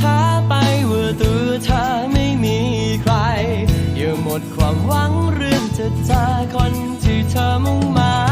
ท้าไปว่าตัวเธอไม่มีใคร อย่าหมดความหวังเรื่องจะเจอคนที่เธอมุ่งหมาย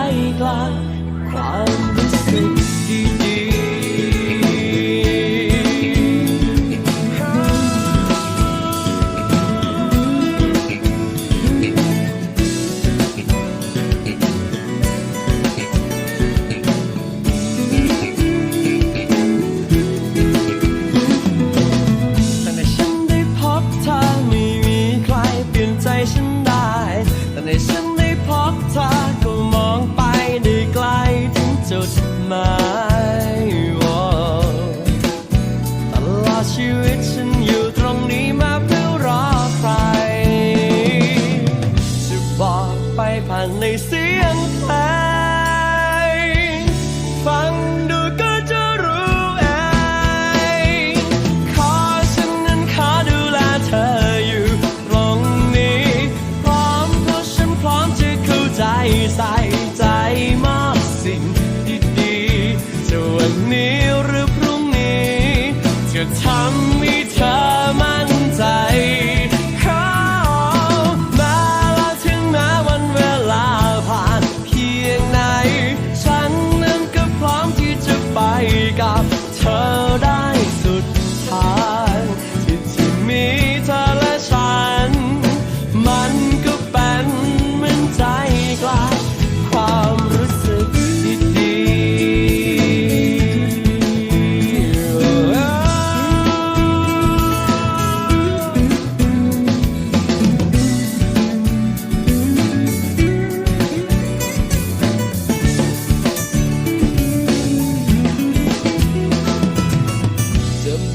ายกลางความ ไปผ่านในเสียงเพลงฟังดูก็จะรู้เองขอฉันนั้นขอดูแลเธออยู่ตรงนี้ พร้อมเพราะฉันพร้อมจะเข้าใจใส่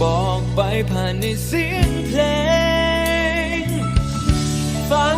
บอกไปผ่านในเสียงเพลง ฟัง